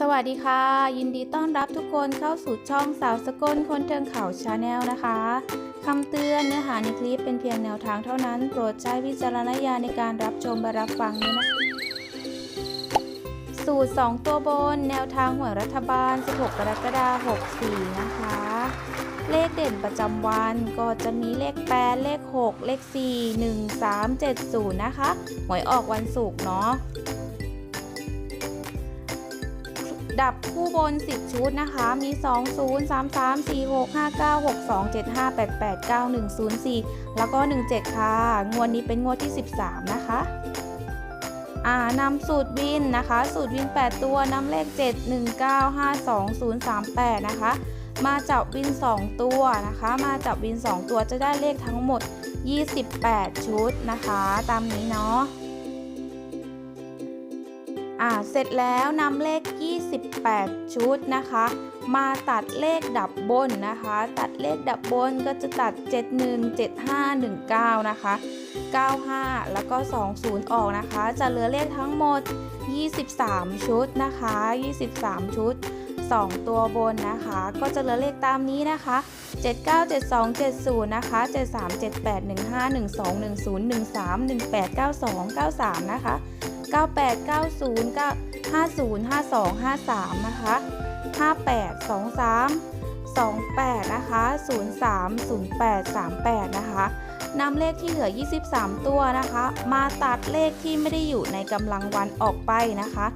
สวัสดีค่ะ ยินดีต้อนรับทุกคนเข้าสู่ช่องสาวสกลคนเทิงเขาชาแนลนะคะคำเตือนเนื้อหาในคลิปเป็นเพียงแนวทางเท่านั้น โปรดใช้วิจารณญาณในการรับชมและรับฟังด้วยนะคะสูตร 2 ตัวบน แนวทางหวยรัฐบาล 16 กรกฎาคม64 นะคะ เลขเด่นประจำวันก็จะมีเลข 8 เลข 6 เลข 4 1 3 7 0 นะคะ หวยออกวันศุกร์เนาะ ดับคู่บน 10 ชุดนะคะ มี 2 0 3 3 4 6 5 9 6 2 7 5 8 8 9 1 0 4 แล้วก็ 17 ค่ะ งวดนี้เป็นงวดที่ 13 นะคะอ่านำสูตรวินนะคะ สูตรวิน 8 ตัวนำเลข 7 1 9 5 2 0 3 8 นะคะ มาจับวิน 2 ตัวนะคะ มาจับวิน 2 ตัวจะได้เลขทั้งหมด 28 ชุดนะคะ ตามนี้เนาะ อ่าเสร็จแล้วนำเลข 28 ชุดนะคะ มาตัดเลขดับบนนะคะ ตัดเลขดับบนก็จะตัด 71 75 19 นะคะ 95 แล้วก็ 20 ออกนะคะ จะเหลือเลขทั้งหมด 23 ชุดนะคะ 23 ชุด 2 ตัวบนนะคะ ก็จะเหลือเลขตามนี้นะคะ 79 72 70 นะคะ 73 78 15 12 10 13 18 92 93 นะคะ 98 90 9 50 52 53 นะคะ 58 23 28 นะคะ 03 08 38 นะคะนำเลขที่เหลือ 23 ตัวนะคะ มาตัดเลขที่ไม่ได้อยู่ในกำลังวันออกไปนะคะ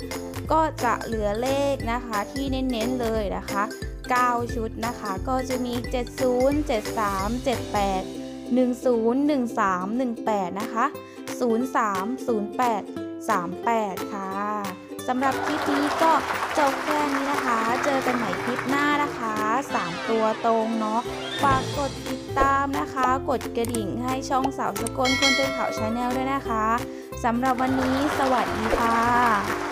ก็จะเหลือเลขนะคะที่เน้นๆเลยนะคะ 9 ชุดนะคะ ก็จะมี 70 73 78 10 13 18 นะคะ 03 08 38 ค่ะสำหรับคลิปนี้ก็จบแค่นี้นะคะ เจอกันใหม่คลิปหน้านะคะ 3 ตัวตรงเนาะฝากกดติดตามนะคะ กดกระดิ่งให้ช่องสาวสกลคนเจอข่าวชาแนลด้วยนะคะสำหรับวันนี้สวัสดีค่ะ